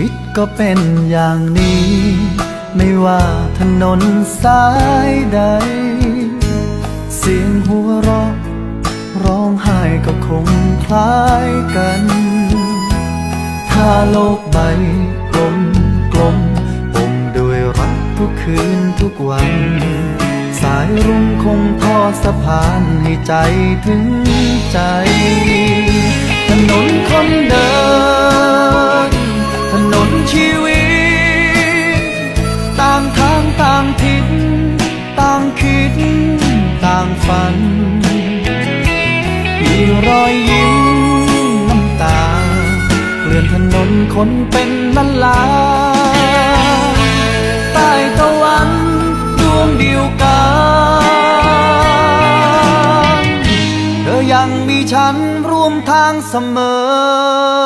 วิตก็เป็นอย่างนี้ ไม่ว่าถนนสายใด เสียงหัวเราะร้องไห้ก็คงคล้ายกัน ถ้าโลกใบกลมกลมปมด้วยรักทุกคืนทุกวัน สายรุ่งคงทอดสะพานให้ใจถึงใจ ถนนคนเดินางฝัน มีรอยยิ้มน้ำตาเกลื่อนถนนคนเป็นล้านลาใต้ตะวันดวงเดียวกันเธอยังมีฉันร่วมทางเสมอ